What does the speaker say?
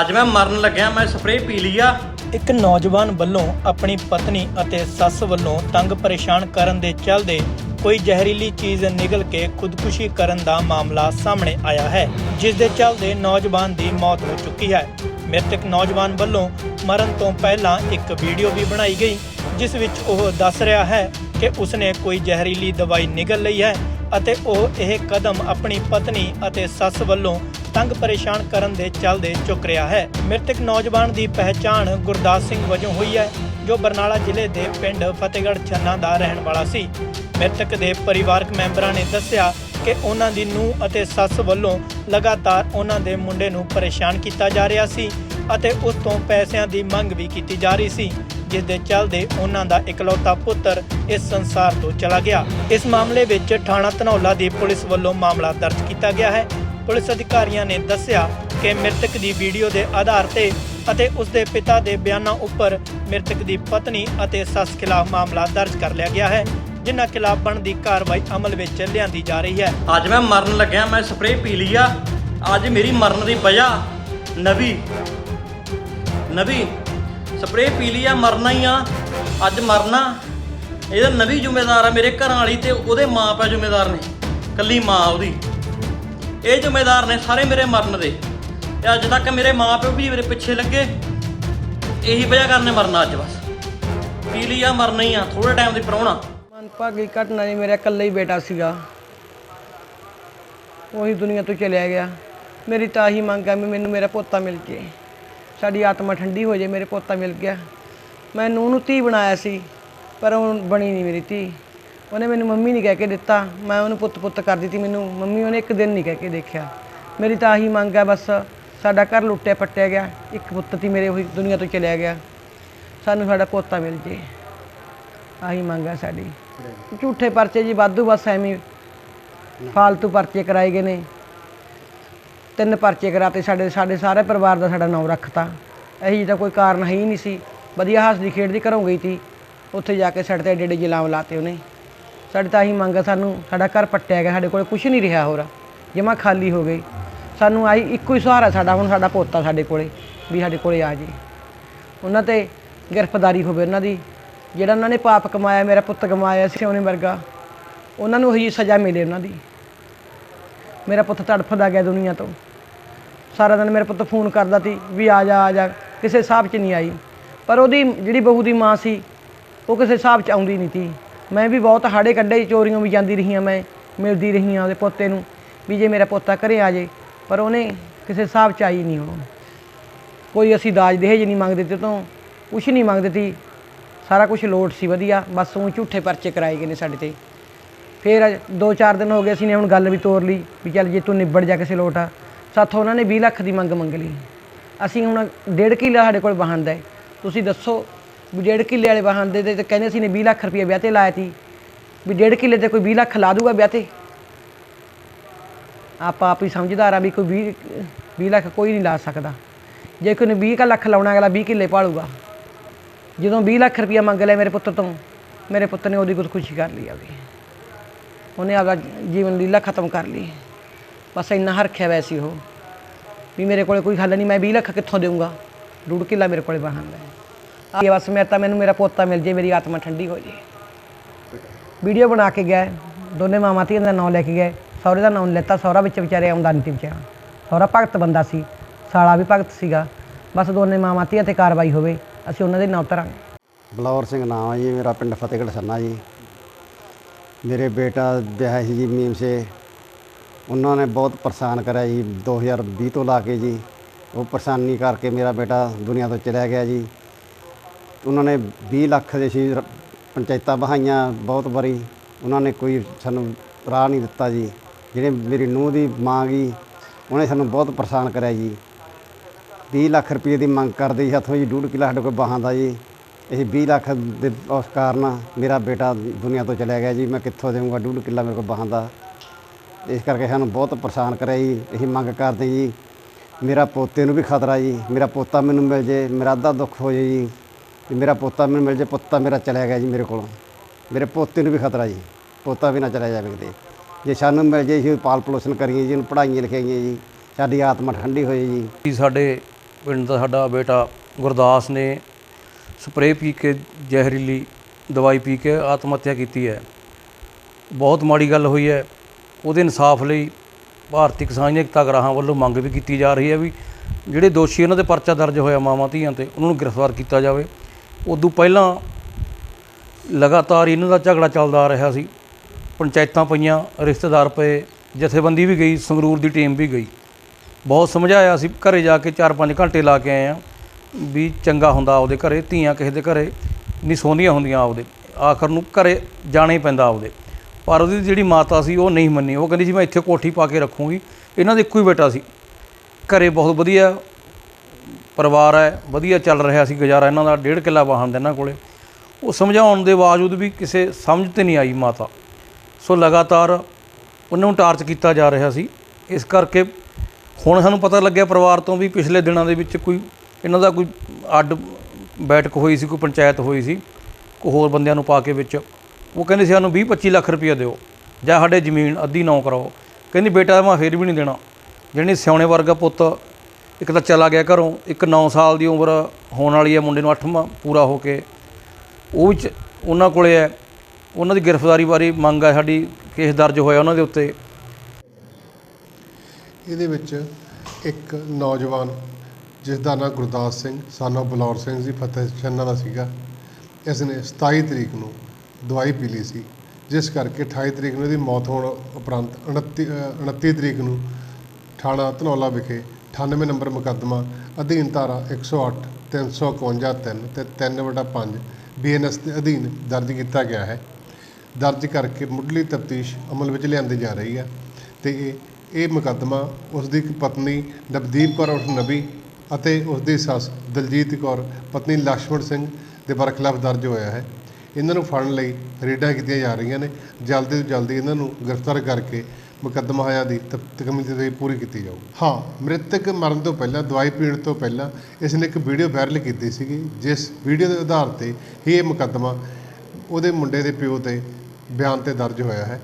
ਅੱਜ ਮੈਂ ਮਰਨ ਲੱਗਿਆ, ਮੈਂ ਸਪਰੇਅ ਪੀ ਲਈ ਆ। ਇੱਕ ਨੌਜਵਾਨ ਵੱਲੋਂ ਆਪਣੀ ਪਤਨੀ ਅਤੇ ਸੱਸ ਵੱਲੋਂ ਤੰਗ ਪਰੇਸ਼ਾਨ ਕਰਨ ਦੇ ਚੱਲਦੇ ਕੋਈ ਜ਼ਹਿਰੀਲੀ ਚੀਜ਼ ਨਿਗਲ ਕੇ ਖੁਦਕੁਸ਼ੀ ਕਰਨ ਦਾ ਮਾਮਲਾ ਸਾਹਮਣੇ ਆਇਆ ਹੈ, ਜਿਸ ਦੇ ਚੱਲਦੇ ਨੌਜਵਾਨ ਦੀ ਮੌਤ ਹੋ ਚੁੱਕੀ ਹੈ। ਮ੍ਰਿਤਕ ਨੌਜਵਾਨ ਵੱਲੋਂ ਮਰਨ ਤੋਂ ਪਹਿਲਾਂ ਇੱਕ ਵੀਡੀਓ ਵੀ ਬਣਾਈ ਗਈ, ਜਿਸ ਵਿੱਚ ਉਹ ਦੱਸ ਰਿਹਾ ਹੈ ਕਿ ਉਸਨੇ ਕੋਈ ਜ਼ਹਿਰੀਲੀ ਦਵਾਈ ਨਿਗਲ ਲਈ ਹੈ ਅਤੇ ਉਹ ਇਹ ਕਦਮ ਆਪਣੀ ਪਤਨੀ ਅਤੇ ਸੱਸ ਵੱਲੋਂ ਤੰਗ ਪਰੇਸ਼ਾਨ ਕਰਨ ਦੇ ਚੱਲਦੇ ਚੁੱਕ ਰਿਹਾ ਹੈ। ਮ੍ਰਿਤਕ ਨੌਜਵਾਨ ਦੀ ਪਹਿਚਾਣ ਗੁਰਦਾਸ ਸਿੰਘ ਵਜੋਂ ਹੋਈ ਹੈ, ਜੋ ਬਰਨਾਲਾ ਜ਼ਿਲ੍ਹੇ ਦੇ ਪਿੰਡ ਫਤਿਹਗੜ੍ਹ ਛੰਨਾ ਦਾ ਰਹਿਣ ਵਾਲਾ ਸੀ। ਮ੍ਰਿਤਕ ਦੇ ਪਰਿਵਾਰਕ ਮੈਂਬਰਾਂ ਨੇ ਦੱਸਿਆ ਕਿ ਉਹਨਾਂ ਦੀ ਨੂੰਹ ਅਤੇ ਸੱਸ ਵੱਲੋਂ ਲਗਾਤਾਰ ਉਹਨਾਂ ਦੇ ਮੁੰਡੇ ਨੂੰ ਪਰੇਸ਼ਾਨ ਕੀਤਾ ਜਾ ਰਿਹਾ ਸੀ ਅਤੇ ਉਸ ਤੋਂ ਪੈਸਿਆਂ ਦੀ ਮੰਗ ਵੀ ਕੀਤੀ ਜਾ ਰਹੀ ਸੀ, ਜਿਸ ਦੇ ਚੱਲਦੇ ਉਹਨਾਂ ਦਾ ਇਕਲੌਤਾ ਪੁੱਤਰ ਇਸ ਸੰਸਾਰ ਤੋਂ ਚਲਾ ਗਿਆ। ਇਸ ਮਾਮਲੇ ਵਿੱਚ ਥਾਣਾ ਧਨੌਲਾ ਦੀ ਪੁਲਿਸ ਵੱਲੋਂ ਮਾਮਲਾ ਦਰਜ ਕੀਤਾ ਗਿਆ ਹੈ। ਪੁਲਿਸ ਅਧਿਕਾਰੀਆਂ ਨੇ ਦੱਸਿਆ ਕਿ ਮ੍ਰਿਤਕ ਦੀ ਵੀਡੀਓ ਦੇ ਆਧਾਰ ਤੇ ਅਤੇ ਉਸ ਦੇ ਪਿਤਾ ਦੇ ਬਿਆਨਾਂ ਉੱਪਰ ਮ੍ਰਿਤਕ ਦੀ ਪਤਨੀ ਅਤੇ ਸੱਸ ਖਿਲਾਫ ਮਾਮਲਾ ਦਰਜ ਕਰ ਲਿਆ ਗਿਆ ਹੈ, ਜਿਨ੍ਹਾਂ ਖਿਲਾਫ ਬਣਦੀ ਕਾਰਵਾਈ ਅਮਲ ਵਿੱਚ ਲਿਆਂਦੀ ਜਾ ਰਹੀ ਹੈ। ਅੱਜ ਮੈਂ ਮਰਨ ਲੱਗਿਆ, ਮੈਂ ਸਪਰੇਅ ਪੀ ਲਈ ਆ। ਅੱਜ ਮੇਰੀ ਮਰਨ ਦੀ ਵਜ੍ਹਾ, ਨਵੀ ਨਵੀ, ਸਪਰੇਅ ਪੀ ਲਈ ਆ, ਮਰਨਾ ਹੀ ਆ। ਅੱਜ ਮਰਨਾ ਇਹਦਾ ਨਵੀ ਜ਼ਿੰਮੇਦਾਰ ਆ ਮੇਰੇ ਘਰਾਂ ਵਾਲੀ ਤੇ ਉਹਦੇ ਮਾਂ ਪਿਓ ਜ਼ਿੰਮੇਦਾਰ ਨੇ, ਕੱਲੀ ਮਾਂ ਉਹਦੀ। ਇਹ ਜ਼ਿੰਮੇਦਾਰ ਨੇ ਸਾਰੇ ਮੇਰੇ ਮਰਨ ਦੇ। ਤੇ ਅੱਜ ਤੱਕ ਮੇਰੇ ਮਾਂ ਪਿਓ ਵੀ ਮੇਰੇ ਪਿੱਛੇ ਲੱਗੇ। ਇਹੀ ਵਜ੍ਹਾ ਕਰਨੇ ਮਰਨਾ ਅੱਜ ਬਸ। ਪੀ ਲਈ ਮਰਨਾ ਹੀ ਆ ਥੋੜੇ ਟਾਈਮ ਦੀ ਪ੍ਰਾਹੁਣਾ। ਮਨਭਾਗੀ ਘਟਨਾ ਜੀ, ਮੇਰਾ ਇਕੱਲਾ ਹੀ ਬੇਟਾ ਸੀਗਾ। ਉਹੀ ਦੁਨੀਆ ਤੋਂ ਚਲਿਆ ਗਿਆ। ਮੇਰੀ ਤਾਂ ਹੀ ਮੰਗ ਹੈ ਵੀ ਮੈਨੂੰ ਮੇਰਾ ਪੋਤਾ ਮਿਲ ਜੇ। ਸਾਡੀ ਆਤਮਾ ਠੰਡੀ ਹੋ ਜੇ, ਮੇਰੇ ਪੋਤਾ ਮਿਲ ਗਿਆ। ਮੈਨੂੰ ਉਹਨੂੰ ਧੀ ਬਣਾਇਆ ਸੀ, ਪਰ ਉਹ ਬਣੀ ਨਹੀਂ ਮੇਰੀ ਧੀ। ਉਹਨੇ ਮੈਨੂੰ ਮੰਮੀ ਨਹੀਂ ਕਹਿ ਕੇ ਦਿੱਤਾ। ਮੈਂ ਉਹਨੂੰ ਪੁੱਤ ਪੁੱਤ ਕਰ ਦਿੱਤੀ ਮੈਨੂੰ। ਮੰਮੀ ਉਹਨੇ ਇੱਕ ਦਿਨ ਨਹੀਂ ਕਹਿ ਕੇ ਦੇਖਿਆ। ਮੇਰੀ ਤਾਂ ਆਹੀ ਮੰਗ ਹੈ ਬਸ। ਸਾਡਾ ਘਰ ਲੁੱਟਿਆ ਪੱਟਿਆ ਗਿਆ। ਇੱਕ ਪੁੱਤ ਤੀ ਮੇਰੇ ਉਹੀ ਦੁਨੀਆ ਤੋਂ ਚਲਿਆ ਗਿਆ। ਸਾਨੂੰ ਸਾਡਾ ਪੋਤਾ ਮਿਲ ਜੇ। ਆਹੀ ਮੰਗ ਹੈ ਸਾਡੀ। ਝੂਠੇ ਪਰਚੇ ਜੀ ਵਾਧੂ ਬਸ ਐਵੇਂ ਫਾਲਤੂ ਪਰਚੇ ਕਰਾਏ ਗਏ ਨੇ। ਤਿੰਨ ਪਰਚੇ ਕਰਾਤੇ ਸਾਡੇ ਸਾਡੇ ਸਾਰੇ ਪਰਿਵਾਰ ਦਾ ਸਾਡਾ ਨਾਮ ਰੱਖਤਾ। ਇਹੀ ਜਿਹੀ ਤਾਂ ਕੋਈ ਕਾਰਨ ਹੈ ਹੀ ਨਹੀਂ ਸੀ। ਵਧੀਆ ਹੱਸਦੀ ਖੇਡਦੀ ਘਰੋਂ ਗਈ ਤੀ। ਉੱਥੇ ਜਾ ਕੇ ਸਾਡੇ ਤੇ ਏਡੇ ਏਡੇ ਜਲਾਮ ਲਾਤੇ ਉਹਨੇ। ਸਾਡੀ ਤਾਂ ਆਹੀ ਮੰਗ ਆ, ਸਾਨੂੰ ਸਾਡਾ ਘਰ ਪੱਟਿਆ ਗਿਆ, ਸਾਡੇ ਕੋਲ ਕੁਝ ਨਹੀਂ ਰਿਹਾ ਹੋਰ। ਜਮਾ ਖਾਲੀ ਹੋ ਗਈ। ਸਾਨੂੰ ਆਈ ਇੱਕੋ ਹੀ ਸਹਾਰਾ ਸਾਡਾ, ਹੁਣ ਸਾਡਾ ਪੋਤਾ ਸਾਡੇ ਕੋਲੇ, ਵੀ ਸਾਡੇ ਕੋਲੇ ਆ ਜੀ। ਉਹਨਾਂ ਤੇ ਗ੍ਰਿਫਤਾਰੀ ਹੋਵੇ ਉਹਨਾਂ ਦੀ। ਜਿਹੜਾ ਉਹਨਾਂ ਨੇ ਪਾਪ ਕਮਾਇਆ, ਮੇਰਾ ਪੁੱਤ ਕਮਾਇਆ ਸੀ ਉਹਨੇ ਵਰਗਾ, ਉਹਨਾਂ ਨੂੰ ਉਹੀ ਸਜ਼ਾ ਮਿਲੇ ਉਹਨਾਂ ਦੀ। ਮੇਰਾ ਪੁੱਤ ਤੜਫਦਾ ਗਿਆ ਦੁਨੀਆ ਤੋਂ। ਸਾਰਾ ਦਿਨ ਮੇਰਾ ਪੁੱਤ ਫੋਨ ਕਰਦਾ ਸੀ ਵੀ ਆ ਜਾ ਆ ਜਾ, ਕਿਸੇ ਹਿਸਾਬ 'ਚ ਨਹੀਂ ਆਈ। ਪਰ ਉਹਦੀ, ਜਿਹੜੀ ਬਹੂ ਦੀ ਮਾਂ ਸੀ, ਉਹ ਕਿਸੇ ਹਿਸਾਬ 'ਚ ਆਉਂਦੀ ਨਹੀਂ ਸੀ। ਮੈਂ ਵੀ ਬਹੁਤ ਹਾੜੇ ਕੱਢੇ, ਚੋਰੀਆਂ ਵੀ ਜਾਂਦੀ ਰਹੀ ਹਾਂ ਮੈਂ, ਮਿਲਦੀ ਰਹੀ ਹਾਂ ਉਹਦੇ ਪੋਤੇ ਨੂੰ, ਵੀ ਜੇ ਮੇਰਾ ਪੋਤਾ ਘਰੇ ਆ ਜੇ, ਪਰ ਉਹਨੇ ਕਿਸੇ ਹਿਸਾਬ 'ਚ ਆਈ ਨਹੀਂ ਉਹ ਕੋਈ ਅਸੀਂ ਦਾਜ ਦਹੇਜ ਨਹੀਂ ਮੰਗਦੇ ਤੇ ਤੋਂ, ਕੁਛ ਨਹੀਂ ਮੰਗਦੇ ਤੀ ਸਾਰਾ ਕੁਝ ਲੋਟ ਸੀ ਵਧੀਆ, ਬਸ ਉਹ ਝੂਠੇ ਪਰਚੇ ਕਰਾਏ ਗਏ ਨੇ ਸਾਡੇ ਤੇ। ਫਿਰ 2-4 ਦਿਨ ਹੋ ਗਏ, ਅਸੀਂ ਨੇ ਹੁਣ ਗੱਲ ਵੀ ਤੋਰ ਲਈ, ਵੀ ਚੱਲ ਜੇ ਤੂੰ ਨਿਬੜ ਜਾ ਕਿਸੇ ਲੋਟ ਆ, ਸਾਥੋਂ ਉਹਨਾਂ ਨੇ 20 ਲੱਖ ਦੀ ਮੰਗ ਮੰਗ ਲਈ। ਅਸੀਂ ਹੁਣ ਡੇਢ ਕਿੱਲਾ ਸਾਡੇ ਕੋਲ ਵਾਹਨ ਦਾ ਹੈ। ਤੁਸੀਂ ਦੱਸੋ ਵੀ ਡੇਢ ਕਿੱਲੇ ਵਾਲੇ ਵਾਹਨ ਦੇ ਤੇ ਕਹਿੰਦੇ ਸੀ ਨੇ 20 ਲੱਖ ਰੁਪਏ ਵਿਆਹ ਤੇ ਲਾਇਆ ਤੀ। ਵੀ ਡੇਢ ਕਿੱਲੇ ਤੇ ਕੋਈ 20 ਲੱਖ ਲਾ ਦੂਗਾ ਵਿਆਹ ਤੇ। ਆਪਾਂ ਆਪ ਹੀ ਸਮਝਦਾਰ ਆ ਵੀ ਕੋਈ 20 20 ਲੱਖ ਕੋਈ ਨਹੀਂ ਲਾ ਸਕਦਾ। ਜੇ ਕੋਈ ਨੇ 20 ਕੁ ਲੱਖ ਲਾਉਣਾ ਅਗਲਾ 20 ਕਿੱਲੇ ਪਾਲੂਗਾ ਜਦੋਂ 20 ਲੱਖ ਰੁਪਇਆ ਮੰਗ ਲਿਆ ਮੇਰੇ ਪੁੱਤਰ ਤੋਂ, ਮੇਰੇ ਪੁੱਤ ਨੇ ਉਹਦੀ ਖੁਦਕੁਸ਼ੀ ਕਰ ਲਈ ਆਪਦੀ ਉਹਨੇ ਆਪਦਾ ਜੀਵਨ ਲੀਲਾ ਖਤਮ ਕਰ ਲਈ। ਬਸ ਇੰਨਾ ਹਰਖਿਆ ਵੈਸੀ ਉਹ। ਵੀ ਮੇਰੇ ਕੋਲੇ ਕੋਈ ਹੱਲ ਨਹੀਂ, ਮੈਂ 20 ਲੱਖ ਕਿੱਥੋਂ ਦੇਵਾਂਗਾ ਡੂੜ ਕਿੱਲਾ ਮੇਰੇ ਕੋਲੇ ਵਾਹਨ ਦਾ। ਇਹ ਬਸ ਮੈਂ ਤਾਂ ਮੈਨੂੰ ਮੇਰਾ ਪੋਤਾ ਮਿਲ ਜੇ, ਮੇਰੀ ਆਤਮਾ ਠੰਡੀ ਹੋ ਜੇ। ਵੀਡੀਓ ਬਣਾ ਕੇ ਗਏ ਦੋਨੇ ਮਾਮਾ ਧੀਆਂ ਦਾ ਨਾਮ ਲੈ ਕੇ ਗਏ ਸਹੁਰੇ ਦਾ ਨਾਮ ਲੈਤਾ, ਸਹੁਰਾ ਵਿੱਚ ਵਿਚਾਰੇ ਆਉਂਦਾ ਨਹੀਂ ਸੀ ਵਿਚਾਰਾ। ਸਹੁਰਾ ਭਗਤ ਬੰਦਾ ਸੀ, ਸਾਲਾ ਵੀ ਭਗਤ ਸੀਗਾ। ਬਸ ਦੋਨੇ ਮਾਮਾ ਧੀਆਂ ਤੇ ਕਾਰਵਾਈ ਹੋਵੇ, ਅਸੀਂ ਉਹਨਾਂ ਦੇ ਨਾਂ ਧਰਾਂਗੇ। ਬਲੌਰ ਸਿੰਘ ਨਾਮ ਹੈ ਜੀ, ਮੇਰਾ ਪਿੰਡ ਫਤਿਹਗੜ੍ਹ ਸੰਨਾ ਜੀ। ਮੇਰੇ ਬੇਟਾ ਵਿਆਹ ਸੀ ਜੀ, ਮੀਮ ਸੇ। ਉਹਨਾਂ ਨੇ ਬਹੁਤ ਪਰੇਸ਼ਾਨ ਕਰਿਆ ਜੀ 2020 ਤੋਂ ਲਾ ਕੇ ਜੀ। ਉਹ ਪਰੇਸ਼ਾਨੀ ਕਰਕੇ ਮੇਰਾ ਬੇਟਾ ਦੁਨੀਆ ਤੋਂ ਚਲਿਆ ਗਿਆ ਜੀ। ਉਹਨਾਂ ਨੇ 20 ਲੱਖ ਦੇ ਸੀ, ਰ- ਪੰਚਾਇਤਾਂ ਬਹਾਈਆਂ ਬਹੁਤ ਵਾਰੀ। ਉਹਨਾਂ ਨੇ ਕੋਈ ਸਾਨੂੰ ਰਾਹ ਨਹੀਂ ਦਿੱਤਾ ਜੀ। ਜਿਹੜੇ ਮੇਰੀ ਨੂੰਹ ਦੀ ਮਾਂ ਗਈ ਉਹਨੇ ਸਾਨੂੰ ਬਹੁਤ ਪਰੇਸ਼ਾਨ ਕਰਿਆ ਜੀ। 20 ਲੱਖ ਰੁਪਏ ਦੀ ਮੰਗ ਕਰਦੇ ਸੀ, ਹੱਥੋਂ ਜੀ ਡੂਢ ਕਿੱਲਾ ਸਾਡੇ ਕੋਲ ਬਾਹਾਂ ਦਾ ਜੀ। ਇਹ 20 ਲੱਖ ਦੇ ਉਸ ਕਾਰਨ ਮੇਰਾ ਬੇਟਾ ਦੁਨੀਆ ਤੋਂ ਚਲਿਆ ਗਿਆ ਜੀ। ਮੈਂ ਕਿੱਥੋਂ ਦੇਵਾਂਗਾ ਡੂਢ ਕਿੱਲਾ ਮੇਰੇ ਕੋਲ ਬਾਹਾਂ ਦਾ? ਇਸ ਕਰਕੇ ਸਾਨੂੰ ਬਹੁਤ ਪਰੇਸ਼ਾਨ ਕਰਿਆ ਜੀ। ਅਸੀਂ ਮੰਗ ਕਰਦੇ ਜੀ। ਮੇਰਾ ਪੋਤੇ ਨੂੰ ਵੀ ਖਤਰਾ ਜੀ। ਮੇਰਾ ਪੋਤਾ ਮੈਨੂੰ ਮਿਲ ਜੇ, ਮੇਰਾ ਅੱਧਾ ਦੁੱਖ ਹੋ ਜੇ ਜੀ। ਵੀ ਮੇਰਾ ਪੋਤਾ ਮੈਨੂੰ ਮਿਲ ਜੇ, ਪੁੱਤਾ ਮੇਰਾ ਚਲਿਆ ਗਿਆ ਜੀ ਮੇਰੇ ਕੋਲੋਂ। ਮੇਰੇ ਪੋਤੇ ਨੂੰ ਵੀ ਖਤਰਾ ਜੀ, ਪੋਤਾ ਵੀ ਨਾ ਚਲਿਆ ਜਾਵੇ ਕਿਤੇ। ਜੇ ਸਾਨੂੰ ਮਿਲ ਜੇ ਜੀ ਪਾਲ ਪੋਸ਼ਣ ਕਰੀਏ ਜੀ, ਉਹਨੂੰ ਪੜ੍ਹਾਈਆਂ ਲਿਖਾਈਆਂ ਜੀ, ਸਾਡੀ ਆਤਮਾ ਠੰਡੀ ਹੋਏ ਜੀ। ਕਿ ਸਾਡੇ ਪਿੰਡ ਦਾ ਸਾਡਾ ਬੇਟਾ ਗੁਰਦਾਸ ਨੇ ਸਪਰੇਅ ਪੀ ਕੇ, ਜ਼ਹਿਰੀਲੀ ਦਵਾਈ ਪੀ ਕੇ ਆਤਮ ਹੱਤਿਆ ਕੀਤੀ ਹੈ। ਬਹੁਤ ਮਾੜੀ ਗੱਲ ਹੋਈ ਹੈ। ਉਹਦੇ ਇਨਸਾਫ ਲਈ ਭਾਰਤੀ ਕਿਸਾਨ ਏਕਤਾ ਗਰਾਹਾਂ ਵੱਲੋਂ ਮੰਗ ਵੀ ਕੀਤੀ ਜਾ ਰਹੀ ਹੈ ਵੀ ਜਿਹੜੇ ਦੋਸ਼ੀ ਉਹਨਾਂ ਦੇ ਪਰਚਾ ਦਰਜ ਹੋਇਆ ਮਾਵਾਂ ਧੀਆਂ ਤੇ, ਉਹਨਾਂ ਨੂੰ ਗ੍ਰਿਫਤਾਰ ਕੀਤਾ ਜਾਵੇ। ਉਦੋਂ ਪਹਿਲਾਂ ਲਗਾਤਾਰ ਇਹਨਾਂ ਦਾ ਝਗੜਾ ਚੱਲਦਾ ਆ ਰਿਹਾ ਸੀ। ਪੰਚਾਇਤਾਂ ਪਈਆਂ, ਰਿਸ਼ਤੇਦਾਰ ਪਏ, ਜਥੇਬੰਦੀ ਵੀ ਗਈ, ਸੰਗਰੂਰ ਦੀ ਟੀਮ ਵੀ ਗਈ। ਬਹੁਤ ਸਮਝਾਇਆ ਸੀ, ਘਰੇ ਜਾ ਕੇ 4-5 ਘੰਟੇ ਲਾ ਕੇ ਆਏ ਆ ਵੀ ਚੰਗਾ ਹੁੰਦਾ ਆਪਦੇ ਘਰੇ, ਧੀਆਂ ਕਿਸੇ ਦੇ ਘਰੇ ਨਹੀਂ ਸੌਂਦੀਆਂ ਹੁੰਦੀਆਂ ਆਪਦੇ। ਆਖਰ ਨੂੰ ਘਰੇ ਜਾਣਾ ਹੀ ਪੈਂਦਾ ਆਪਦੇ। ਪਰ ਉਹਦੀ ਜਿਹੜੀ ਮਾਤਾ ਸੀ, ਉਹ ਨਹੀਂ ਮੰਨੀ। ਉਹ ਕਹਿੰਦੀ ਸੀ ਮੈਂ ਇੱਥੇ ਕੋਠੀ ਪਾ ਕੇ ਰੱਖੂੰਗੀ। ਇਹਨਾਂ ਦਾ ਇੱਕੋ ਹੀ ਬੇਟਾ ਸੀ। ਘਰੇ ਬਹੁਤ ਵਧੀਆ ਪਰਿਵਾਰ ਹੈ, ਵਧੀਆ ਚੱਲ ਰਿਹਾ ਸੀ ਗੁਜ਼ਾਰਾ ਇਹਨਾਂ ਦਾ, ਡੇਢ ਕਿੱਲਾ ਵਾਹਨ ਦੇ ਇਹਨਾਂ ਕੋਲੇ। ਉਹ ਸਮਝਾਉਣ ਦੇ ਬਾਵਜੂਦ ਵੀ ਕਿਸੇ ਸਮਝ ਤੇ ਨਹੀਂ ਆਈ ਮਾਤਾ। ਸੋ ਲਗਾਤਾਰ ਉਹਨਾਂ ਨੂੰ ਟਾਰਚ ਕੀਤਾ ਜਾ ਰਿਹਾ ਸੀ। ਇਸ ਕਰਕੇ ਹੁਣ ਸਾਨੂੰ ਪਤਾ ਲੱਗਿਆ ਪਰਿਵਾਰ ਤੋਂ ਵੀ ਪਿਛਲੇ ਦਿਨਾਂ ਦੇ ਵਿੱਚ ਕੋਈ ਇਹਨਾਂ ਦਾ ਕੋਈ ਅੱਡ ਬੈਠਕ ਹੋਈ ਸੀ, ਕੋਈ ਪੰਚਾਇਤ ਹੋਈ ਸੀ, ਕੋਈ ਹੋਰ ਬੰਦਿਆਂ ਨੂੰ ਪਾ ਕੇ ਵਿੱਚ। ਉਹ ਕਹਿੰਦੇ ਸੀ, ਸਾਨੂੰ 20 25 ਲੱਖ ਰੁਪਏ ਦਿਓ, ਜਾਂ ਸਾਡੇ ਜ਼ਮੀਨ ਅੱਧੀ ਨਾ ਕਰਾਓ। ਕਹਿੰਦੀ, ਬੇਟਾ, ਮੈਂ ਫੇਰ ਵੀ ਨਹੀਂ ਦੇਣਾ। ਜਿਹੜੀ ਸਿਆਣੇ ਵਰਗਾ ਪੁੱਤ ਇੱਕ ਤਾਂ ਚਲਾ ਗਿਆ ਘਰੋਂ ਇੱਕ 9 ਸਾਲ ਦੀ ਉਮਰ ਹੋਣ ਵਾਲੀ ਹੈ ਮੁੰਡੇ ਨੂੰ 8ਵਾਂ ਪੂਰਾ ਹੋ ਕੇ। ਉਹ ਵੀ ਚ- ਉਹਨਾਂ ਕੋਲੇ ਹੈ। ਉਹਨਾਂ ਦੀ ਗ੍ਰਿਫਤਾਰੀ ਬਾਰੇ ਮੰਗ ਹੈ ਸਾਡੀ ਕੇਸ ਦਰਜ ਹੋਇਆ ਉਹਨਾਂ ਦੇ ਉੱਤੇ। ਇਹਦੇ ਵਿੱਚ ਇੱਕ ਨੌਜਵਾਨ ਜਿਸ ਦਾ ਨਾਮ ਗੁਰਦਾਸ ਸਿੰਘ ਸਾਨੋ ਬਲੌਰ ਸਿੰਘ ਜੀ ਫਤਿਹ ਛੰਨਾ ਦਾ ਸੀਗਾ। ਇਸ ਨੇ 27 ਤਰੀਕ ਨੂੰ ਦਵਾਈ ਪੀ ਲਈ ਸੀ ਜਿਸ ਕਰਕੇ 28 ਤਰੀਕ ਨੂੰ ਇਹਦੀ ਮੌਤ ਹੋਣ ਉਪਰੰਤ 29 ਅ, 29 ਤਰੀਕ ਨੂੰ ਥਾਣਾ ਧਨੌਲਾ ਵਿਖੇ 98 ਨੰਬਰ ਮੁਕੱਦਮਾ, ਅਧੀਨ ਧਾਰਾ 108 351 3 ਤੇ 3/5 ਬੀਐਨਐਸ ਦੇ ਅਧੀਨ ਦਰਜ ਕੀਤਾ ਗਿਆ ਹੈ। ਦਰਜ ਕਰਕੇ ਮੁੱਢਲੀ ਤਫਤੀਸ਼ ਅਮਲ ਵਿੱਚ ਲਿਆਂਦੀ ਜਾ ਰਹੀ ਹੈ ਤੇ ਇਹ ਇਹ ਮੁਕੱਦਮਾ ਉਸ ਦੀ ਪਤਨੀ ਨਵਦੀਪ ਕੌਰ ਉਰਫ ਨਬੀ ਅਤੇ ਉਸ ਦੀ ਸੱਸ ਦਲਜੀਤ ਕੌਰ, ਪਤਨੀ ਲక్ష్ਮਣ ਸਿੰਘ ਦੇ ਬਰਖਲਾਫ ਦਰਜ ਹੋਇਆ ਹੈ। ਇਹਨਾਂ ਨੂੰ ਫੜਨ ਲਈ ਰੇਡਾਂ ਕੀਤੀਆਂ ਜਾ ਰਹੀਆਂ ਨੇ। ਜਲਦੀ ਤੋਂ ਜਲਦੀ ਇਹਨਾਂ ਨੂੰ ਗ੍ਰਿਫਤਾਰ ਕਰਕੇ ਮੁਕੱਦਮਾ ਹਯਾ ਦੀ ਤਕਮੀਲ ਤੇ ਪੂਰੀ ਕੀਤੀ ਜਾਊ। ਹਾਂ। ਮ੍ਰਿਤਕ ਮਰਨ ਤੋਂ ਪਹਿਲਾਂ ਦਵਾਈ ਪੀਣ ਤੋਂ ਪਹਿਲਾਂ ਇਸ ਨੇ ਇੱਕ ਵੀਡੀਓ ਵਾਇਰਲ ਕੀਤੀ ਸੀਗੀ ਜਿਸ ਵੀਡੀਓ ਦੇ ਆਧਾਰ ਤੇ ਹੀ ਇਹ ਮੁਕੱਦਮਾ ਉਹਦੇ ਮੁੰਡੇ ਦੇ ਪਿਓ ਤੇ ਬਿਆਨ ਤੇ ਦਰਜ ਹੋਇਆ ਹੈ।